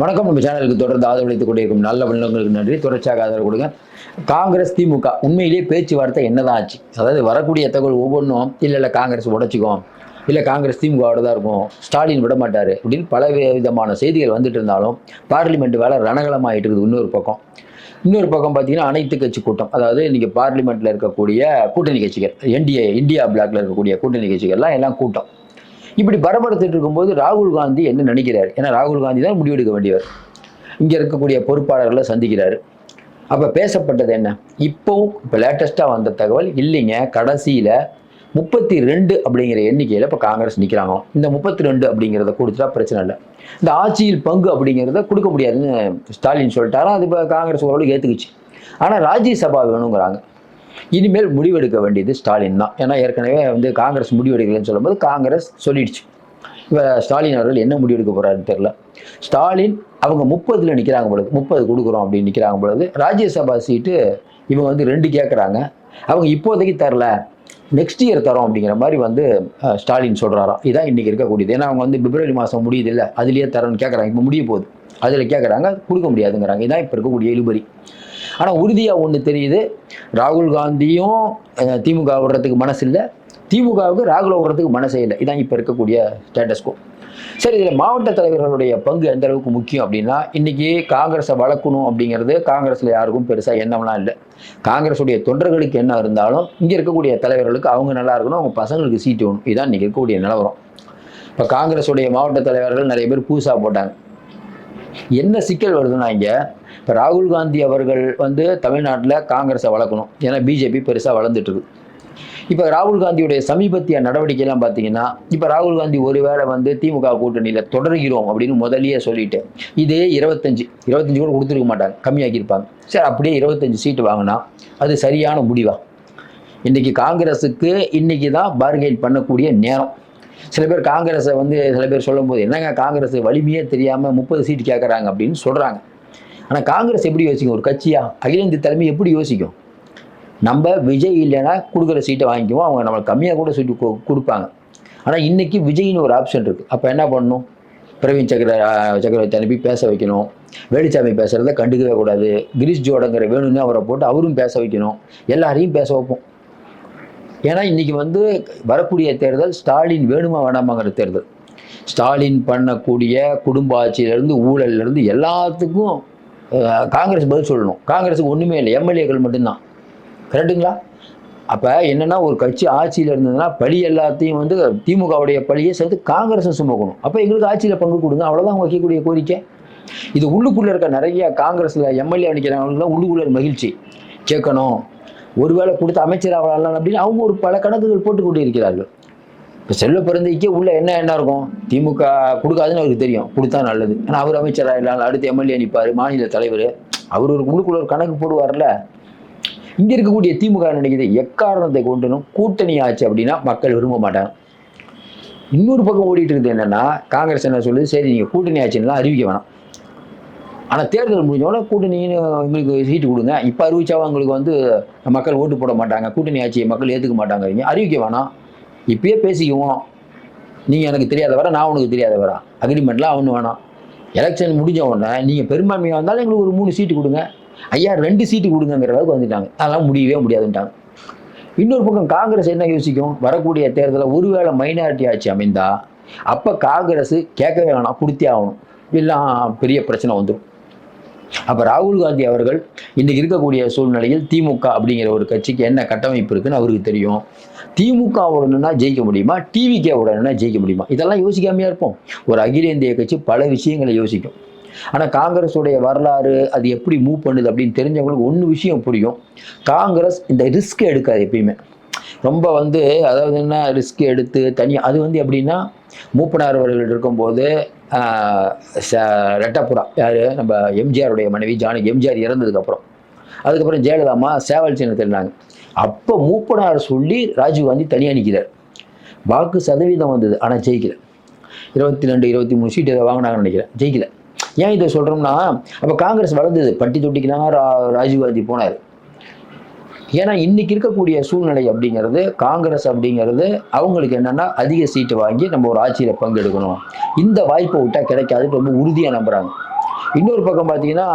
வணக்கம். நம்ம சேனலுக்கு தொடர்ந்து ஆதரவளித்துக் கொண்டிருக்கும் நல்ல உள்ளங்களுக்கு நன்றி. தொடர்ச்சியாக ஆதரவு கொடுங்க. காங்கிரஸ் திமுக உண்மையிலேயே பேச்சுவார்த்தை என்னதான் ஆச்சு? அதாவது வரக்கூடிய தகவல் ஒவ்வொன்றும் இல்லை இல்லை காங்கிரஸ் உடைச்சிக்கும் இல்லை காங்கிரஸ் திமுகவோட தான் இருக்கும் ஸ்டாலின் விட மாட்டார் அப்படின்னு பல விதமான செய்திகள் வந்துட்டு இருந்தாலும் பார்லிமெண்ட் வேலை ரணகலமாகிட்டு இருக்குது இன்னொரு பக்கம். இன்னொரு பக்கம் பார்த்தீங்கன்னா அனைத்து கட்சி கூட்டம் அதாவது இன்றைக்கி பார்லிமெண்ட்டில் இருக்கக்கூடிய கூட்டணி கட்சிகள் என்டிஏ இந்தியா பிளாக்ல இருக்கக்கூடிய கூட்டணி கட்சிகள்லாம் எல்லாம் கூட்டம். இப்படி பரபரத்துட்டு இருக்கும்போது ராகுல் காந்தி என்ன நினைக்கிறார்? ஏன்னா ராகுல் காந்தி தான் முடிவெடுக்க வேண்டியவர். இங்கே இருக்கக்கூடிய பொறுப்பாளர்களை சந்திக்கிறார். அப்போ பேசப்பட்டது என்ன? இப்போவும் இப்போ லேட்டஸ்ட்டாக வந்த தகவல் இல்லைங்க கடைசியில் முப்பத்தி ரெண்டு அப்படிங்கிற எண்ணிக்கையில் இப்போ காங்கிரஸ் நிற்கிறாங்க இந்த முப்பத்தி ரெண்டு அப்படிங்கிறத கொடுத்துட்டா பிரச்சனை இல்லை. இந்த ஆட்சியில் பங்கு அப்படிங்கிறத கொடுக்க முடியாதுன்னு ஸ்டாலின் சொல்லிட்டாரா. அது இப்போ காங்கிரஸ் ஓரளவுக்கு ஏற்றுக்குச்சு ஆனால் ராஜ்யசபா வேணுங்கிறாங்க. இனிமேல் முடிவெடுக்க வேண்டியது ஸ்டாலின் தான். ஏன்னா ஏற்கனவே வந்து காங்கிரஸ் முடிவெடுக்கலைன்னு சொல்லும்போது காங்கிரஸ் சொல்லிடுச்சு. இப்போ ஸ்டாலின் அவர்கள் என்ன முடிவெடுக்க போகிறாருன்னு தெரில ஸ்டாலின் அவங்க முப்பதில் நிற்கிறாங்க பொழுது முப்பது கொடுக்குறோம் அப்படின்னு நிற்கிறாங்க பொழுது ராஜ்யசபா சீட்டு இவங்க வந்து ரெண்டு கேட்குறாங்க அவங்க இப்போதைக்கு தரல நெக்ஸ்ட் இயர் தரோம் அப்படிங்கிற மாதிரி வந்து ஸ்டாலின் சொல்கிறாராம் இதான் இன்றைக்கி இருக்கக்கூடியது. ஏன்னா அவங்க வந்து பிப்ரவரி மாதம் முடியுது இல்லை அதுலேயே தரோன்னு கேட்குறாங்க இப்போ முடிய போகுது. அதில் கேட்குறாங்க கொடுக்க முடியாதுங்கிறாங்க. இதான் இப்போ இருக்கக்கூடிய இழுபறி. ஆனால் உறுதியாக ஒன்று தெரியுது. ராகுல் காந்தியும் திமுக விடுறதுக்கு மனசு இல்லை. திமுகவுக்கு ராகுல விடுறதுக்கு மனசே இல்லை. இதான் இப்போ இருக்கக்கூடிய ஸ்டேட்டஸ்கோ சரி இதில் மாவட்ட தலைவர்களுடைய பங்கு எந்த அளவுக்கு முக்கியம் அப்படின்னா இன்னைக்கு காங்கிரஸை வளர்க்கணும் அப்படிங்கிறது காங்கிரஸில் யாருக்கும் பெருசாக எண்ணம்லாம் இல்லை. காங்கிரஸுடைய தொண்டர்களுக்கு என்ன இருந்தாலும் இங்கே இருக்கக்கூடிய தலைவர்களுக்கு அவங்க நல்லா இருக்கணும் அவங்க பசங்களுக்கு சீட்டு வேணும். இதுதான் இன்றைக்கி இருக்கக்கூடிய நிலவரம். இப்போ காங்கிரஸுடைய மாவட்ட தலைவர்கள் நிறைய பேர் புதுசாக போட்டாங்க. என்ன சிக்கல் வருதுன்னா இங்கே இப்போ ராகுல் காந்தி அவர்கள் வந்து தமிழ்நாட்டில் காங்கிரஸை வளர்க்கணும். ஏன்னா பிஜேபி பெருசாக வளர்ந்துட்டுருக்கு. இப்போ ராகுல் காந்தியுடைய சமீபத்திய நடவடிக்கைலாம் பார்த்தீங்கன்னா இப்போ ராகுல் காந்தி ஒருவேளை வந்து திமுக கூட்டணியில் தொடர்கிறோம் அப்படின்னு முதலியே சொல்லிட்டு இதே இருபத்தஞ்சு இருபத்தஞ்சு கூட கொடுத்துருக்க மாட்டாங்க கம்மியாக்கியிருப்பாங்க. சரி அப்படியே இருபத்தஞ்சு சீட்டு வாங்கினா அது சரியான முடிவா? இன்னைக்கு காங்கிரஸுக்கு இன்னைக்கு தான் பார்கெயின் பண்ணக்கூடிய நேரம். சில பேர் காங்கிரஸை வந்து சில பேர் சொல்லும்போது என்னங்க காங்கிரஸ் வலிமையே தெரியாமல் முப்பது சீட்டு கேட்குறாங்க அப்படின்னு சொல்கிறாங்க ஆனால் காங்கிரஸ் எப்படி யோசிக்கும்? ஒரு கட்சியாக அகில இந்திய தலைமை எப்படி யோசிக்கும்? நம்ம விஜய் இல்லைன்னா கொடுக்குற சீட்டை வாங்கிக்குவோம். அவங்க நம்மளுக்கு கம்மியாக கூட சீட்டு கொடுப்பாங்க. ஆனால் இன்றைக்கி விஜய்னு ஒரு ஆப்ஷன் இருக்குது அப்போ என்ன பண்ணணும்? பிரவீன் சக்கர சக்கரவர்த்தி அனுப்பி பேச வைக்கணும். வேலுச்சாமி பேசுகிறத கண்டுக்கவே கூடாது. கிரீஷ் ஜோடங்கிற வேணும்னு அவரை போட்டு அவரும் பேச வைக்கணும். எல்லாரையும் பேச வைப்போம். ஏன்னா இன்றைக்கி வந்து வரக்கூடிய தேர்தல் ஸ்டாலின் வேணுமா வேணாமாங்கிற தேர்தல். ஸ்டாலின் பண்ணக்கூடிய குடும்ப ஆட்சியிலேருந்து ஊழல்லேருந்து எல்லாத்துக்கும் காங்கிரஸ் பதில் சொல்லணும். காங்கிரஸுக்கு ஒன்றுமே இல்லை. எம்எல்ஏக்கள் மட்டும்தான். கரெக்டுங்களா அப்போ என்னன்னா ஒரு கட்சி ஆட்சியில் இருந்ததுன்னா பழி எல்லாத்தையும் வந்து திமுகவுடைய பழியை சேர்த்து காங்கிரஸும் சுமக்கணும். அப்போ எங்களுக்கு ஆட்சியில் பங்கு கொடுங்க. அவ்வளோதான் அவங்க வைக்கக்கூடிய கோரிக்கை. இது உள்ளுக்குள்ளே இருக்க நிறைய காங்கிரஸில் எம்எல்ஏ நினைக்கிறவங்களுக்குலாம் தான் உள்ளுக்குள்ளே மகிழ்ச்சி. கேட்கணும். ஒருவேளை கொடுத்து அமைச்சர் ஆகலாம் அப்படின்னு அவங்க ஒரு பல கணக்குகள் போட்டு கொண்டு இருக்கிறார்கள் இப்போ செல்வ பிறந்தைக்கே உள்ள என்ன என்ன இருக்கும்? திமுக கொடுக்காதுன்னு அவருக்கு தெரியும். கொடுத்தா நல்லது. ஆனால் அவர் அமைச்சராக ஆகிடலாம் அடுத்து எம்எல்ஏ நிற்பார் மாநில தலைவர். அவர் ஒரு உள்ளுக்குள்ள ஒரு கணக்கு போடுவார்ல. இங்கே இருக்கக்கூடிய திமுக நினைக்குது? எக்காரணத்தை கொண்டுனும் கூட்டணி ஆச்சு அப்படின்னா மக்கள் விரும்ப மாட்டாங்க. இன்னொரு பக்கம் ஓடிட்டு இருக்குது என்னன்னா காங்கிரஸ் என்ன சொல்லுது? சரி நீங்கள் கூட்டணி ஆச்சுன்னா அறிவிக்க வேணாம். ஆனால் தேர்தல் முடிஞ்சோடனே கூட்டணின்னு எங்களுக்கு சீட்டு கொடுங்க. இப்போ அறிவிச்சாவும் எங்களுக்கு வந்து மக்கள் ஓட்டு போட மாட்டாங்க. கூட்டணி ஆட்சியை மக்கள் ஏற்றுக்க மாட்டாங்கிறீங்க. அறிவிக்க வேணாம். இப்பயே பேசிக்குவோம். நீங்கள் எனக்கு தெரியாதவரா நான் உனக்கு தெரியாதவரா அக்ரிமெண்ட்லாம் ஒன்றும் வேணாம். எலெக்ஷன் முடிஞ்ச உடனே நீங்கள் பெரும்பான்மையாக வந்தாலும் எங்களுக்கு ஒரு மூணு சீட்டு கொடுங்க. ஐயா ரெண்டு சீட்டு கொடுங்கங்கிற அளவுக்கு வந்துட்டாங்க. அதெல்லாம் முடியவே முடியாதுன்ட்டாங்க. இன்னொரு பக்கம் காங்கிரஸ் என்ன யோசிக்கும்? வரக்கூடிய தேர்தலில் ஒருவேளை மைனாரிட்டி ஆட்சி அமைந்தால் அப்போ காங்கிரஸ் கேட்கவே வேணாம். கொடுத்தே ஆகணும். எல்லாம் பெரிய பிரச்சனை வந்துடும் அப்போ ராகுல் காந்தி அவர்கள் இன்றைக்கி இருக்கக்கூடிய சூழ்நிலையில் திமுக அப்படிங்கிற ஒரு கட்சிக்கு என்ன கட்டமைப்பு இருக்குன்னு அவருக்கு தெரியும். திமுக உடனே ஜெயிக்க முடியுமா? டிவிகே உடனே ஜெயிக்க முடியுமா? இதெல்லாம் யோசிக்காமையா இருப்போம். ஒரு அகில இந்திய கட்சி பல விஷயங்களை யோசிக்கும். ஆனால் காங்கிரஸுடைய வரலாறு அது எப்படி மூவ் பண்ணுது அப்படின்னு தெரிஞ்சவங்களுக்கு ஒன்று விஷயம் புரியும். காங்கிரஸ் இந்த ரிஸ்க் எடுக்காது எப்பயுமே. ரொம்ப வந்து அதாவது என்ன ரிஸ்க் எடுத்து தனியாக அது வந்து எப்படின்னா மூப்பனார் அவர்கள் இருக்கும்போது ரெட்டப்புறா யார்? நம்ம எம்ஜிஆருடைய மனைவி ஜானகி. எம்ஜிஆர் இறந்ததுக்கப்புறம். அதுக்கப்புறம் ஜெயலலிதாமா சேவல் சின்னத்தில் இருந்தாங்க. அப்போ மூப்பனார் சொல்லி ராஜீவ்காந்தி தனியாக நிற்கிறார் வாக்கு சதவீதம் வந்தது ஆனால் ஜெயிக்கல. இருபத்தி ரெண்டு இருபத்தி மூணு சீட் இதை வாங்கினாங்கன்னு நினைக்கிறேன். ஜெயிக்கல. ஏன் இதை சொல்கிறோம்னா அப்போ காங்கிரஸ் வளர்ந்தது. பட்டி தொட்டிக்குனா ரா ராஜீவ்காந்தி போனார். ஏன்னா இன்னைக்கு இருக்கக்கூடிய சூழ்நிலை அப்படிங்கிறது காங்கிரஸ் அப்படிங்கிறது அவங்களுக்கு என்னன்னா அதிக சீட்டு வாங்கி நம்ம ஒரு ஆட்சியில் பங்கெடுக்கணும். இந்த வாய்ப்பை விட்டால் கிடைக்காது ரொம்ப உறுதியாக நம்புறாங்க. இன்னொரு பக்கம் பார்த்தீங்கன்னா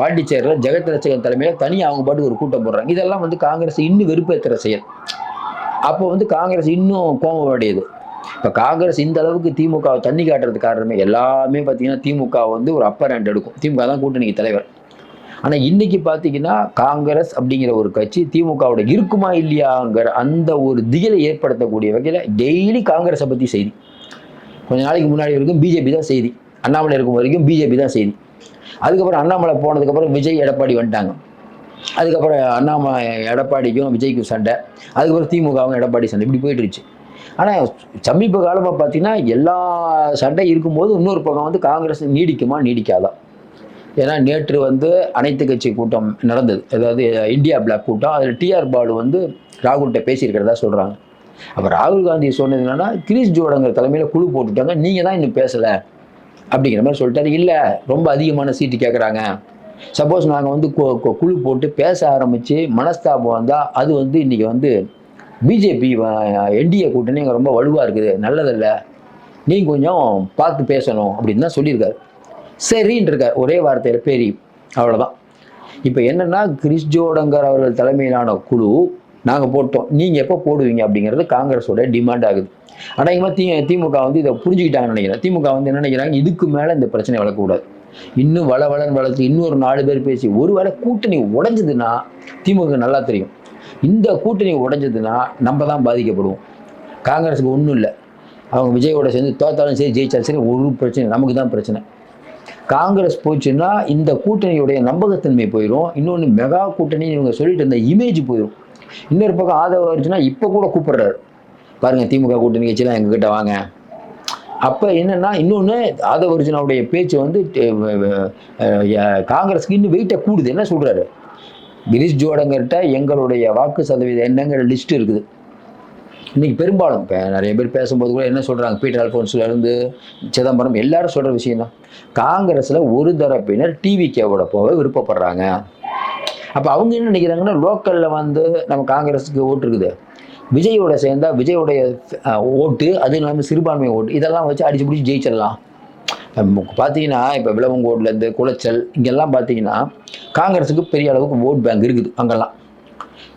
பாண்டிச்சேரியில் ஜெகத் ரசிகன் தலைமையில் தனியாக அவங்க பாட்டு ஒரு கூட்டம் போடுறாங்க. இதெல்லாம் வந்து காங்கிரஸ் இன்னும் வெறுப்பேற்றுற செயல். அப்போ வந்து காங்கிரஸ் இன்னும் கோபம் அடையுது இப்போ காங்கிரஸ் இந்த அளவுக்கு திமுக தண்ணி காட்டுறது காரணமே எல்லாமே பார்த்தீங்கன்னா திமுக வந்து ஒரு அப்பர் ஹேண்ட் எடுக்கும். திமுக தான் கூட்டணிக்கு தலைவர். ஆனால் இன்னைக்கு பார்த்தீங்கன்னா காங்கிரஸ் அப்படிங்கிற ஒரு கட்சி திமுகவோட இருக்குமா இல்லையாங்கிற அந்த ஒரு திகிலை ஏற்படுத்தக்கூடிய வகையில் டெய்லி காங்கிரஸை பற்றி செய்தி. கொஞ்ச நாளைக்கு முன்னாடி வரைக்கும் பிஜேபி தான் செய்தி. அண்ணாமலை இருக்கும் வரைக்கும் பிஜேபி தான் செய்தி. அதுக்கப்புறம் அண்ணாமலை போனதுக்கப்புறம் விஜய் எடப்பாடி வந்துட்டாங்க. அதுக்கப்புறம் அண்ணாமலை எடப்பாடிக்கும் விஜய்க்கும் சண்டை. அதுக்கப்புறம் திமுகவும் எடப்பாடி சண்டை. இப்படி போயிட்டுருச்சு ஆனால் சமீப காலமாக பார்த்தீங்கன்னா எல்லா சண்டை இருக்கும்போது இன்னொரு பக்கம் வந்து காங்கிரஸ் நீடிக்குமா நீடிக்காதான் ஏன்னா நேற்று வந்து அனைத்து கட்சி கூட்டம் நடந்தது. அதாவது இந்தியா பிளாக் கூட்டம். அதில் டிஆர் பாலு வந்து ராகுல்கிட்ட பேசியிருக்கிறதா சொல்கிறாங்க அப்போ ராகுல் காந்தி சொன்னது என்னன்னா கிரீஷ் ஜோடங்கிற தலைமையில் குழு போட்டுட்டாங்க. நீங்கள் தான் இன்னும் பேசலை. அப்படிங்கிற மாதிரி சொல்லிட்டாரு. இல்லை ரொம்ப அதிகமான சீட்டு கேட்குறாங்க சப்போஸ் நாங்கள் வந்து கு- குழு போட்டு பேச ஆரம்பித்து மனஸ்தாபம் வந்தால் அது வந்து இன்றைக்கி வந்து பிஜேபி என்டிஏ கூட்டணி இங்கே ரொம்ப வலுவாக இருக்குது. நல்லதில்லை. நீங்கள் கொஞ்சம் பார்த்து பேசணும் அப்படின்னு தான் சொல்லியிருக்காரு. சரின்னு இருக்கார் ஒரே வார்த்தையில் பேரி. அவ்வளோதான் இப்போ என்னென்னா கிறிஸ் ஜோடங்கர் அவர்கள் தலைமையிலான குழு நாங்கள் போட்டோம். நீங்கள் எப்போ போடுவீங்க அப்படிங்கிறது காங்கிரஸோட டிமாண்ட் ஆகுது. அநேகமாக தி திமுக வந்து இதை புரிஞ்சுக்கிட்டாங்கன்னு நினைக்கிறேன். திமுக வந்து என்ன நினைக்கிறாங்க? இதுக்கு மேலே இந்த பிரச்சனை வளர்க்கக்கூடாது. இன்னும் வள வளன்னு வளர்த்து இன்னொரு நாலு பேர் பேசி ஒருவேளை கூட்டணி உடஞ்சதுன்னா திமுக நல்லா தெரியும். இந்த கூட்டணி உடஞ்சதுன்னா நம்ம தான் பாதிக்கப்படுவோம். காங்கிரஸுக்கு ஒன்றும் இல்லை. அவங்க விஜயோட சேர்ந்து தோத்தாலும் சரி ஜெயிச்சாலும் சரி ஒரு பிரச்சனை நமக்கு தான் பிரச்சனை. காங்கிரஸ் போச்சுன்னா இந்த கூட்டணியுடைய நம்பகத்தன்மை போயிடும் இன்னொன்று மெகா கூட்டணி இவங்க சொல்லிட்டு இருந்த இமேஜ் போயிடும் இன்னொரு பக்கம் ஆதரவு இருந்துச்சுன்னா இப்போ கூட கூப்பிடுறாரு. பாருங்க திமுக கூட்டணி கட்சிலாம் எங்ககிட்ட வாங்க. அப்போ என்னன்னா இன்னொன்று ஆதவ அர்ஜுனாவுடைய பேச்சு வந்து காங்கிரஸ்க்கு இன்னும் வெயிட்டை கூடுது. என்ன சொல்கிறாரு கிரீஷ் ஜோடங்கர்கிட்ட எங்களுடைய வாக்கு சதவீதம் என்னங்கிற லிஸ்ட் இருக்குது. இன்னைக்கு பெரும்பாலும் இப்போ நிறைய பேர் பேசும்போது கூட என்ன சொல்கிறாங்க பீட்டர் அல்ஃபோன்ஸ்ல இருந்து சிதம்பரம் எல்லாரும் சொல்கிற விஷயம் தான் காங்கிரஸில் ஒரு தரப்பினர் டிவிகேவோட போக விருப்பப்படுறாங்க. அப்போ அவங்க என்ன நினைக்கிறாங்கன்னா லோக்கலில் வந்து நம்ம காங்கிரஸுக்கு ஓட்டு இருக்குது. விஜயோட சேர்ந்தா விஜயோடைய ஓட்டு அது இல்லாமல் சிறுபான்மை ஓட்டு இதெல்லாம் வச்சு அடிச்சு பிடிச்சி ஜெயிச்சிடலாம். பார்த்தீங்கன்னா இப்போ விளவங்கோட்லேருந்து குளச்சல் இங்கெல்லாம் பார்த்தீங்கன்னா காங்கிரஸுக்கு பெரிய அளவுக்கு ஓட் பேங்க் இருக்குது அங்கெல்லாம்.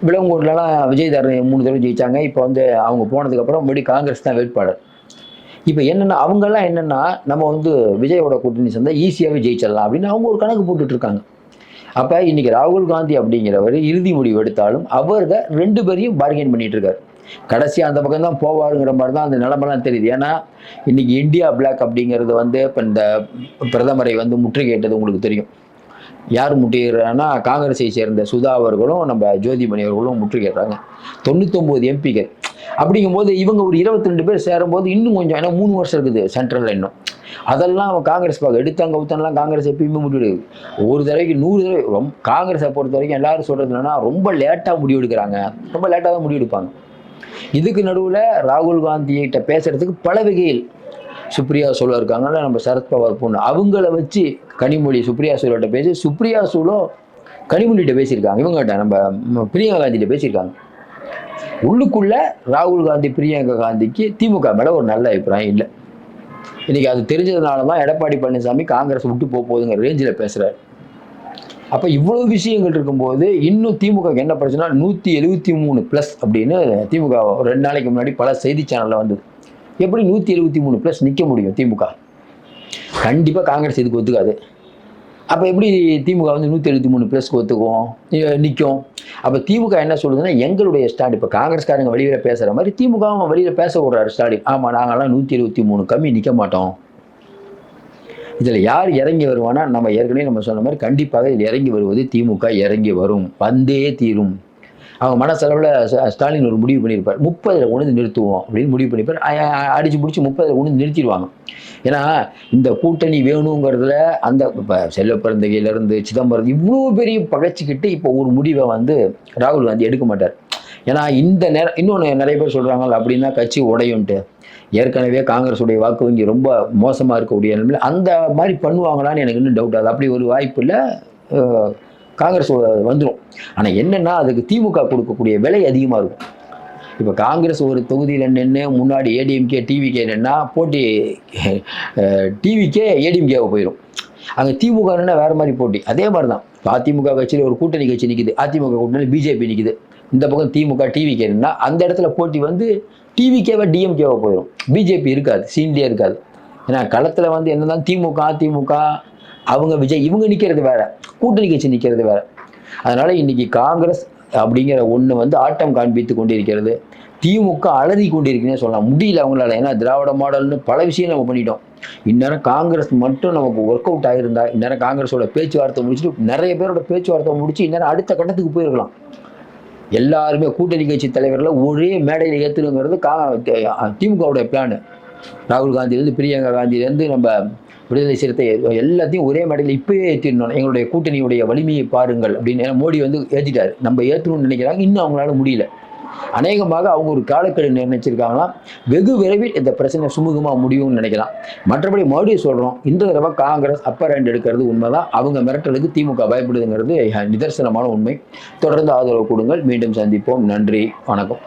விளவங்கோட்லலாம் விஜய் மூணு தடவை ஜெயிச்சாங்க. இப்போ வந்து அவங்க போனதுக்கப்புறம் மறுபடியும் காங்கிரஸ் தான் வேட்பாளர். இப்போ என்னென்னா அவங்கெல்லாம் என்னென்னா நம்ம வந்து விஜயோட கூட்டணி சேர்ந்தால் ஈஸியாகவே ஜெயிச்சிடலாம் அப்படின்னு அவங்க ஒரு கணக்கு போட்டுட்டு இருக்காங்க அப்போ இன்னைக்கு ராகுல் காந்தி அப்படிங்கிறவர் இறுதி முடிவு எடுத்தாலும் அவர்க ரெண்டு பேரையும் பார்கெயின் பண்ணிட்டு இருக்காரு கடைசி அந்த பக்கம் தான் போவாருங்கிற மாதிரி தான் அந்த நிலமெல்லாம் தெரியுது. ஏன்னா இன்றைக்கி இந்தியா பிளாக் அப்படிங்கிறது வந்து இப்போ இந்த பிரதமரை வந்து முற்றுகையிட்டது உங்களுக்கு தெரியும். யார் முற்றுகிறான்னா காங்கிரஸை சேர்ந்த சுதா அவர்களும் நம்ம ஜோதிமணி அவர்களும் முற்றுகிறாங்க தொண்ணூத்தொம்பது எம்பிக்கள். அப்படிங்கும்போது இவங்க ஒரு இருபத்தி ரெண்டு பேர் சேரும்போது இன்னும் கொஞ்சம் ஏன்னா மூணு வருஷம் இருக்குது சென்ட்ரலில் இன்னும். அதெல்லாம் அவன் காங்கிரஸ் பார்க்க எடுத்தாங்க ஊத்தனலாம் காங்கிரஸ் எப்பயுமே முடிவெடு ஒரு தடவைக்கு நூறு தடவை ரொம்ப காங்கிரஸை பொறுத்த வரைக்கும் எல்லாரும் சொல்கிறது என்னன்னா ரொம்ப லேட்டாக முடிவெடுக்கிறாங்க. ரொம்ப லேட்டாக தான் முடிவெடுப்பாங்க. இதுக்கு நடுவில் ராகுல் காந்திகிட்ட பேசுகிறதுக்கு பல வகையில் சுப்ரியா சொல்ல இருக்காங்கல்ல நம்ம சரத்பவார் பொண்ணு. அவங்கள வச்சு கனிமொழி சுப்ரியா சூலோட்ட பேசி சுப்ரியா சூலோ கனிமொழிகிட்ட பேசியிருக்காங்க. இவங்ககிட்ட நம்ம பிரியங்கா காந்திகிட்ட பேசியிருக்காங்க. உள்ளுக்குள்ள ராகுல் காந்தி பிரியங்கா காந்திக்கு திமுக மேலே ஒரு நல்ல அபிப்பிராயம் இல்லை. இன்னைக்கு அது தெரிஞ்சதுனால தான் எடப்பாடி பழனிசாமி காங்கிரஸ் விட்டு போக போகுதுங்கிற ரேஞ்சில் பேசுகிறார் அப்போ இவ்வளோ விஷயங்கள் இருக்கும்போது இன்னும் திமுக என்ன பிரச்சனை நூற்றி எழுபத்தி மூணு ப்ளஸ் அப்படின்னு திமுக ரெண்டு நாளைக்கு முன்னாடி பல செய்தி சேனலில் வந்தது. எப்படி நூற்றி எழுபத்தி மூணு ப்ளஸ் நிற்க முடியும் திமுக? கண்டிப்பாக காங்கிரஸ் இதுக்கு ஒத்துக்காது. அப்போ எப்படி திமுக வந்து நூற்றி எழுபத்தி மூணு ப்ளஸ்க்கு ஒத்துக்கும்? நிற்கும் அப்போ திமுக என்ன சொல்லுதுன்னா எங்களுடைய ஸ்டாண்ட் இப்போ காங்கிரஸ்காரங்க வெளியில் பேசுகிற மாதிரி திமுகவும் வெளியில் பேச விடுறாரு ஸ்டாலின். ஆமாம் நாங்கள்லாம் நூற்றி எழுபத்தி மூணு கம்மி நிற்க மாட்டோம். இதில் யார் இறங்கி வருவானா நம்ம ஏற்கனவே நம்ம சொன்ன மாதிரி கண்டிப்பாக இதில் இறங்கி வருவது திமுக இறங்கி வரும். வந்தே தீரும். அவங்க மனசளவில் ஸ்டாலின் ஒரு முடிவு பண்ணியிருப்பார். முப்பதில் கொண்டு நிறுத்துவோம் அப்படின்னு முடிவு பண்ணியிருப்பார். அடித்து பிடிச்சி முப்பதில் கொண்டு நிறுத்திடுவாங்க. ஏன்னா இந்த கூட்டணி வேணுங்கிறதுல அந்த இப்போ செல்ல பிறந்தகையிலேருந்து சிதம்பரம் இவ்வளோ பெரிய பகைச்சிக்கிட்டு இப்போ ஒரு முடிவை வந்து ராகுல் காந்தி எடுக்க மாட்டார். ஏன்னா இந்த நேரம் இன்னொன்று நிறைய பேர் சொல்கிறாங்கல்ல அப்படின்னா கட்சி உடையும்ட்டு. ஏற்கனவே காங்கிரஸுடைய வாக்கு வங்கி ரொம்ப மோசமாக இருக்கக்கூடிய நிலைமையில் அந்த மாதிரி பண்ணுவாங்களான்னு எனக்கு இன்னும் டவுட் அது அப்படி ஒரு வாய்ப்பு இல்லை. காங்கிரஸ் வந்துடும் ஆனால் என்னென்னா அதுக்கு திமுக கொடுக்கக்கூடிய விலை அதிகமாக இருக்கும். இப்போ காங்கிரஸ் ஒரு தொகுதியில் நின்று முன்னாடி ஏடிஎம்கே டிவிகே நின்னா போட்டி டிவிக்கே ஏடிஎம்கேவை போயிடும் அங்கே திமுக நின்னா வேறு மாதிரி போட்டி. அதே மாதிரி தான் இப்போ அதிமுக கட்சியில் ஒரு கூட்டணி கட்சி நிற்கிது அதிமுக கூட்டணியில் பிஜேபி நிற்கிது இந்த பக்கம் திமுக டிவிகே நின்னா அந்த இடத்துல போட்டி வந்து டிவிகேவா டிஎம்கேவை போயிடும் பிஜேபி இருக்காது. சீன்லேயே இருக்காது. ஏன்னா களத்தில் வந்து என்னதான் திமுக அதிமுக அவங்க விஜய் இவங்க நிற்கிறது வேற. கூட்டணி கட்சி நிற்கிறது வேற. அதனால இன்னைக்கு காங்கிரஸ் அப்படிங்கிற ஒன்று வந்து ஆட்டம் காண்பித்து கொண்டிருக்கிறது. திமுக அலறி கொண்டிருக்குன்னு சொல்லலாம். முடியல அவங்களால. ஏன்னா திராவிட மாடல்னு பல விஷயம் நம்ம பண்ணிட்டோம். இந்நேரம் காங்கிரஸ் மட்டும் நமக்கு ஒர்க் அவுட் ஆகிருந்தா இந்நேரம் காங்கிரஸோட பேச்சுவார்த்தை முடிச்சுட்டு நிறைய பேரோட பேச்சுவார்த்தை முடிச்சு இந்நேரம் அடுத்த கட்டத்துக்கு போயிருக்கலாம். எல்லாருமே கூட்டணி கட்சி தலைவர்களை ஒரே மேடையில் ஏற்றுங்கிறது கா திமுகவுடைய பிளான் ராகுல் காந்தியிலேருந்து பிரியங்கா காந்தியிலேருந்து நம்ம விடுதலை சிறுத்தை எல்லாத்தையும் ஒரே மேடையில் இப்பயே ஏற்றிடணும் எங்களுடைய கூட்டணியுடைய வலிமையை பாருங்கள் அப்படின்னு மோடி வந்து ஏற்றிட்டார் நம்ம ஏற்றணும்னு நினைக்கிறாங்க. இன்னும் அவங்களால முடியல. அநேகமாக அவங்க ஒரு காலக்கெடு நிர்ணயிச்சிருக்காங்களாம் வெகு விரைவில் இந்த பிரச்சனை சுமூகமாக முடியும்னு நினைக்கலாம். மற்றபடி மறுபடியும் சொல்கிறோம் இந்த தடவை காங்கிரஸ் அப்பர் ஹேண்ட் எடுக்கிறது உண்மைதான். அவங்க மிரட்டலுக்கு திமுக பயப்படுதுங்கிறது நிதர்சனமான உண்மை. தொடர்ந்து ஆதரவு கொடுங்கள். மீண்டும் சந்திப்போம். நன்றி. வணக்கம்.